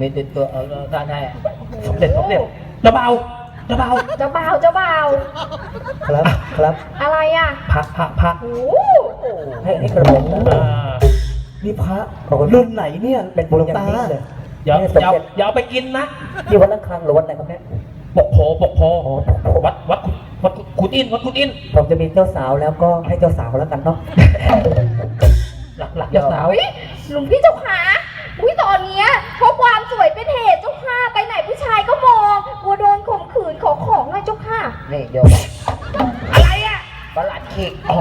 มีติดตัวเอาเอาท่านให้สมเด็จสมเด็จเจ้าเบาเจ้าเบาเจ้าบ่าวเจ้าบ่าวครับครับอะไรอะพระพระพระโอ้ให้ให้กระผมนะนี่พระรุ่นไหนเนี่ยเป็นบุญตาเลยอย่านี่อย่าสมเด็จอย่าเอาไปกินนะที่วัดละครังหรือวัดไหนครับเนี่ยปกโพปกโพอ๋อวัดวัดวัดขุดอินวัดขุดอินผมจะมีเจ้าสาวแล้วก็ให้เจ้าสาวแล้วกันเนาะหลักหลักเจ้าสาวอุ๊ย หลวงพี่เจ้าขาอุ้ยตอนเนี้ยเพราะความสวยเป็นเหตุเจ้าค่ะไปไหนผู้ชายก็มองกลัวโดนข่มขืนขอของเลยเจ้าค่ะ นี่โยมอะไรอะประหลัดขีกอ๋อ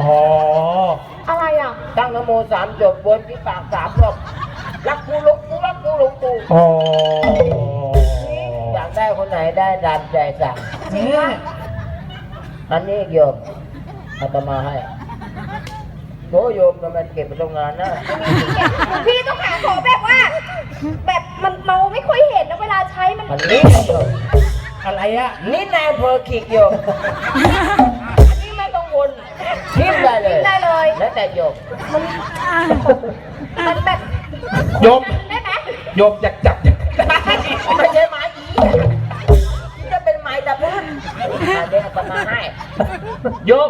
อะไรอะ ตั้งนโมสามจบบนที่ปากสามรอบรักกูหลงกูรักกูหลงกูอ๋อ อยากได้คนไหนได้ตามใจสั่งจริงปะอันนี้โยมอาตมาให้ โถโยมทำไมเก็บไปตรงงานนะหลวงพี่เจ้าขาขอแบบว่า แบบมันเมาไม่ค่อยเห็นนะเวลาใช้มันอันนี้โยมอะไรอะนี่นายอำเพอขีกโยมอันนี้ไม่ต้องวนทิมได้เลยได้เลย แล้วแต่โยมมันแบบโยม ได้ไหมโยมอยากจับอยากได้ไม่ใช่ไม้อีนี่จะเป็นไม้ตะพื้นอันนี้อาตมาให้ โยม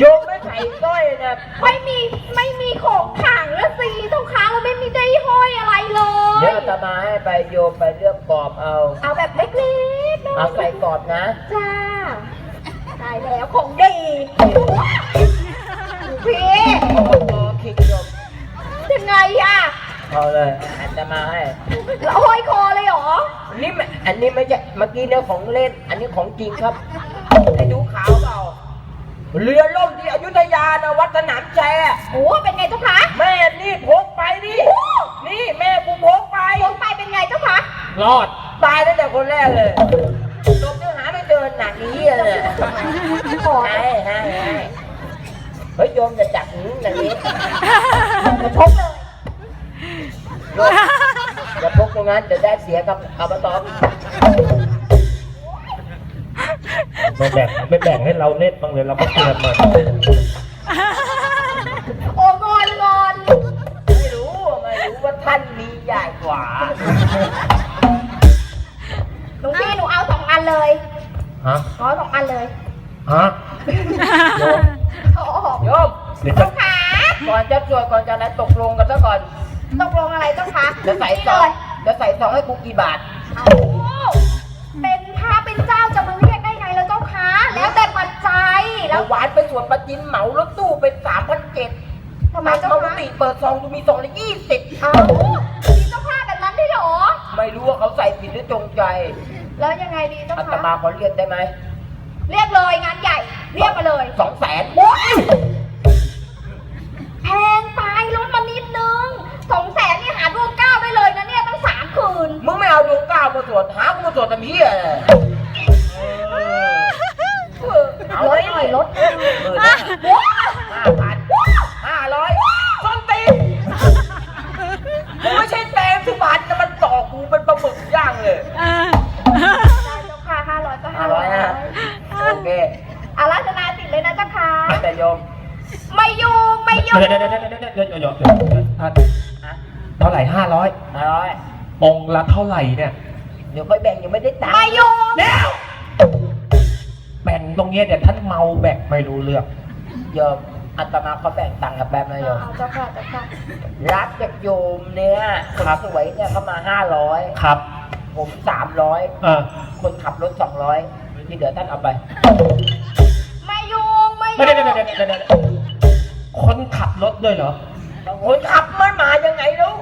โยมไม่ใส่สร้อยนะไม่มีไม่มีของขลังแล้วสิเจ้าขาเราไม่มีได้ห้อยอะไรเลเดี๋ยยวอาตมาให้ไปโยมไปเลือกกรอบเอา เอาแบบเล็กๆนะเอาใส่กรอบนะ จ้าได้แล้วของดีพี่โอ้โหคิกโยมยังไงอะเอาเลยอาตมาให้ แล้วห้อยคอเลยเหรออันนี้ไม่อันนี้ไม่ใช่เมื่อกี้เนี่ยของเล่น อันนี้ของจริงครับ เรือล่มที่อยุธยานะวัดสนามแชร์โอ้เป็นไงเจ้าคะแม่นี่พกไปนี่ นี่แม่กูพกไป ลงไปเป็นไงเจ้าคะรอดตายตั้งแต่คนแรกเลยจบเนื้อหาไม่เจอหนักนี้เลยขอให้ให้ให้เฮ้ยโยมจะจับหนูอย่างนี้จะพกเลยโยมอย่าพกตรงนั้นจะได้เสียกับอบต ไม่แบ่งไม่แบ่งให้เราเล่นบ้างเลยเราก็เตือนมันโอ้งอนงอนไม่รู้ไม่รู้ว่าท่านมีใหญ่กว่าหลวงพี่หนูเอาสองอันเลยฮะขอสองอันเลยฮะโอ้โหโยมเดี๋ยวจะเจ้าขาก่อนจะสวดก่อนจะอะไรตกลงกันซะก่อนตกลงอะไรเจ้าคะจะใส่ซองจะใส่ซองให้กูกี่บาท แล้แล้ววหวานไปสวดประจินเหมารถตู้เป็นสามพันเจ็ดทำไมเจ้าปกคะติเปิดซองดูมีซองละยี่สิบเอามีเจ้าภาพแบบนั้นด้วยเหรอ ไม่รู้ว่าเขาใส่ผิดหรือจงใจแล้วยังไงดีเจ้าอาตคะมาขอเรียกได้ไหมเรียกเลยงานใหญ่ เรียกมาเลยสองแสนโอ้ยแพงไปลดมานิดนึงสองแสนนี่หาดวงเก้าได้เลยนะเนี่ยตั้งสามคืน มึงไม่เอาดวงเก้ามาสวดหากูมาสวดทำเหี้ยเลยเหมื่นห้าห้าพันห้าร้อยส้นตีนกูไม่ใช่แตงสุบันนะมันต่อกูเป็นปลาหมึกย่างเลยได้เจ้าค่ะห้าร้อยก็ห้าห้าร้ร้ออยยนะโอเคอาราธนาติดเลยนะเจ้าค่ะ แต่โยมไม่ยุ่งไม่ยุ่งเดี๋ยวเดี๋ยวเดี๋ยวเดี๋ยวเดี๋ยวเดี๋ยวเดี๋ยวเดี๋ยวท่านฮะเท่าไหร่ห้าร้อยห้าร้อยองค์ละเท่าไหร่เนี่ย เดี๋ยวค่อยแบ่งยังไม่ได้ตังไม่ค์ยุ่งเดี๋ยว แบ่งตรงเนี้ยเดี๋ยวท่านเมาแบ่งไม่รู้เรื่องโยมอาตมาเขาแบ่งตังค์กับแป๊บนะโยมเอาเจ้าค่ะเจ้าค่ะรับจากโยมเนี่ยคนสวยเนี่ยเขามาห้าร้อยครับ ผมสามร้อยเออคนขับรถสองร้อยที่เหลือท่านเอาไปไม่ยุ่งไม่ไม่ยุ่ได้งเดี๋ยวเดี๋ยวเดี๋ยวเดี๋ยวคนขับรถด้วยเหรอคนขับมันมายังไงลูก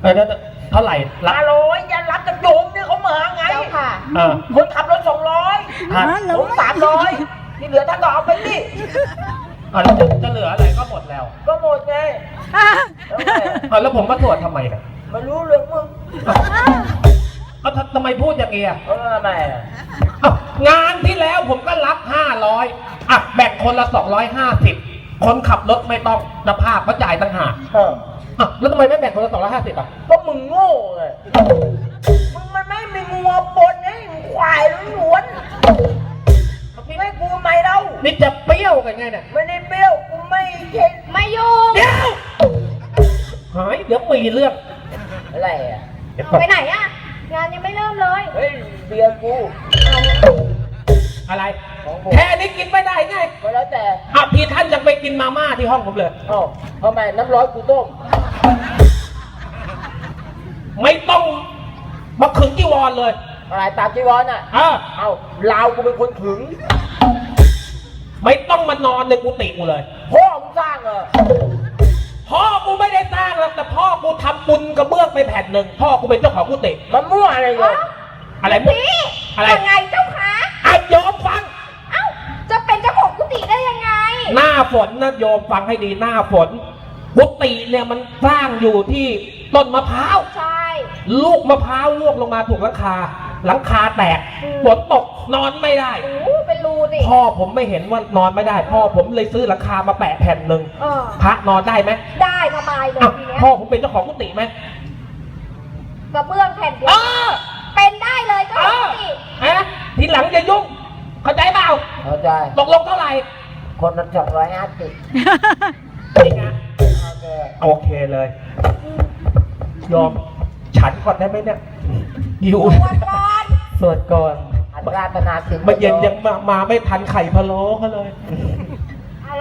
เออเดี๋ยวเดี๋ยว เท่าไหร่ร้าร้อยยันรับกับโยมเนี่ยเขามาไงเจ้าค่ะ เออ คนขับรถสองร้อยฮะ ผมสามร้อยที่เหลือท่านก็เอาไปดิอะแล้วจะจะเหลืออะไรก็หมดแล้วก็หมดไงแล้อะแล้วผมมาตรวจทำไมเนี่ยมารู้เรื่องมึงเอ้าทำไมพูดอย่างเงี้ย เออทม่งานที่แล้วผมก็รับห้าร้อะแบ่งคนละสองร้อยห้าสิบ คนขับรถไม่ต้องนภาพเขาจ่ายต่างหากเอออะแล้วทำไมไม่แบ่งคนละสองร้อยห้าสิบอะ ก็มึงโง่ไงมึงมันไม่มีงัวปนให้มึงควายล้วนๆมึงให้กูทำไมเล่านี่จะเปรี้ยวกันไงเนี่ยไม่ได้เปรี้ยวกูไม่เช็ดไม่ยุ่งเดี๋ยวฮายเดี๋ยวมีเรื่องอะไรอะ เดี๋ยวเอาก่อนไปไหนอะงานยังไม่เริ่มเลย เฮ้ยเบียร์กู อะไรของผม แค่นี้กินไม่ได้ไงก็แล้วแต่อะพี่ท่านยังไปกินมาม่าที่ห้องผมเลยเอ้าทำไมน้ำร้อนกูต้ม ไม่ต้องมาขึงจีวรเลย อะไรตามจีวรอะเออเอ้าลาวกูเป็นคนถึง ไม่ต้องมานอนในกุฏิกูเลย พ่อมึงสร้างเหรอพ่อกูไม่ได้สร้างหรอกแต่พ่อกูทำบุญกระเบื้องไปแผ่นหนึ่งพ่อกูเป็นเจ้าของกุฏิมันมั่วอะไรเลยอะไรมุกพี่อะไรยังไงเจ้าคะอะโยมฟัง ฝนนะโยมฟังให้ดีหน้าฝนกุฏิเนี่ยมันสร้างอยู่ที่ต้นมะพร้าวใช่ ลูกมะพร้าวล่วงลงมาถูกหลังคา หลังคาแตกอืม ฝนตกนอนไม่ได้ โอ้โหเป็นรูสิพ่อผมไม่เห็นว่านอนไม่ได้ พ่อผมเลยซื้อหลังคามาแปะแผ่นหนึ่งเออ พระนอนได้ไหมได้สบายเลยอะทีเนี้ยพ่อผมเป็นเจ้าของกุฏิไหมกระเบื้องแผ่นเดียเอวอเป็นได้เลยเจ้าเอของอกุฏิฮะทีหลังจะยุ่ง เข้าใจเปล่าเข้าใจตกลงเท่าไหร่ คนละสองร้อยห้าสิบนี่ไงโอเคโอเคเลย ยอมฉันก่อนได้ไหมเนี่ยหิววันก่อนสวดก่อนอัตราตนาสิน เมื่อเย็นยังมามาไม่ทันไข่พะโล้เขาเลยเ